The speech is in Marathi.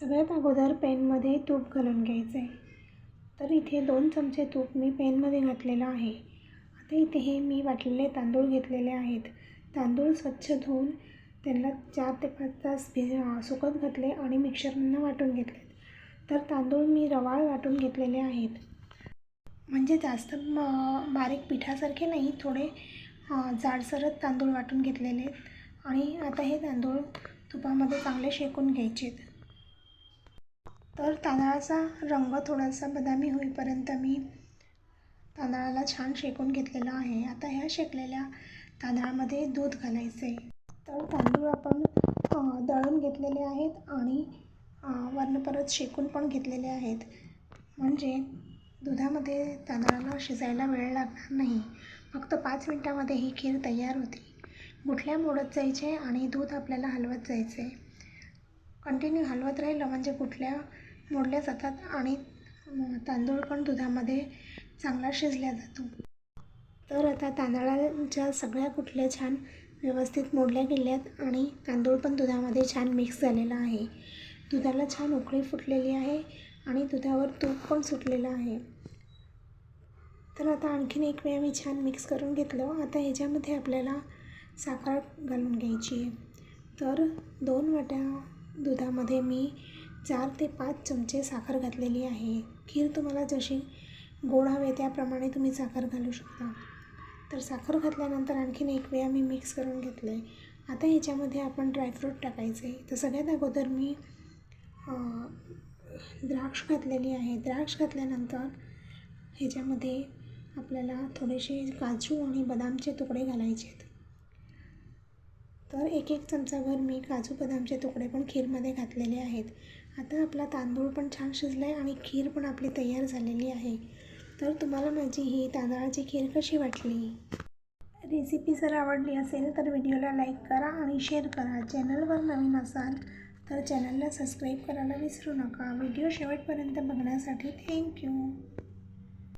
सगळ्यात अगोदर पॅनमध्ये तूप घालून घ्यायचं. आहे तर इथे दोन चमचे तूप मी पॅनमध्ये घातलेलं आहे. आता इथे हे मी वाटलेले तांदूळ घेतलेले आहेत. तांदूळ स्वच्छ धुवून त्यांना चार ते पाच तास भि सुकत घातले आणि मिक्सरनं वाटून घेतले. तर तांदूळ मी रवाळ वाटून घेतलेले आहेत. म्हणजे जास्त म बारीक पिठासारखे नाही थोडे जाडसरच तांदूळ वाटून घेतलेले आहेत. आणि आता हे तांदूळ तुपामध्ये चांगले शेकून घ्यायचे आहेत तर तांदळाचा रंग थोडासा बदामी होईपर्यंत मी तांदळाला छान शेकून घेतलेला आहे. आता ह्या शेकलेल्या तांदळामध्ये दूध घालायचं. आहे तर तांदूळ आपण दळून घेतलेले आहेत आणि वरनं परत शेकून पण घेतलेले आहेत. म्हणजे दुधामध्ये तांदळाला शिजायला वेळ लागणार नाही. फक्त पाच मिनटामध्ये ही खीर तयार होती. गुठल्या मोडत जायचे आणि दूध आपल्याला हलवत जायचे. कंटिन्यू हलवत राहिलं म्हणजे कुठल्या मोडल्या जातात आणि तांदूळ पण दुधामध्ये चांगला शिजला जातो. तर आता तांदळाच्या सगळ्या कुठल्या छान व्यवस्थित मोडल्या गेल्यात आणि तांदूळ पण दुधामध्ये छान मिक्स झालेला आहे. दुधाला छान उकळी फुटलेली आहे आणि दुधावर तूप पण सुटलेलं आहे. तर आता आणखीन एक वेळा मी छान मिक्स करून घेतलं. आता ह्याच्यामध्ये आपल्याला साखर घालून घ्यायची आहे. तर दोन वाट्या दुधामध्ये मी चार ते पाच चमचे साखर घातलेली आहे. खीर तुम्हाला जशी गोड हवे त्याप्रमाणे तुम्ही साखर घालू शकता. तर साखर घातल्यानंतर आणखीन एक वेळा मी मिक्स करून घेतलं आहे आता ह्याच्यामध्ये आपण ड्रायफ्रूट टाकायचे. तर सगळ्यात अगोदर मी द्राक्ष घातलेली आहे. द्राक्ष घातल्यानंतर ह्याच्यामध्ये आपल्याला थोडेसे काजू आणि बदामचे तुकडे घालायचे आहेत. तर एक एक चमचाभर मी काजू बदामचे तुकडे पण खीरमध्ये घातलेले आहेत. आता आपला तांदूळ पण छान शिजला आहे आणि खीर पण आपली तयार झालेली आहे. तर तुम्हाला माझी ही तांदळाची खीर कशी वाटली? रेसिपी जर आवडली असेल तर व्हिडिओला लाईक करा आणि शेअर करा. चॅनलवर नवीन असाल तर चॅनलला सबस्क्राईब करायला विसरू नका. व्हिडिओ शेवटपर्यंत बघण्यासाठी थँक्यू.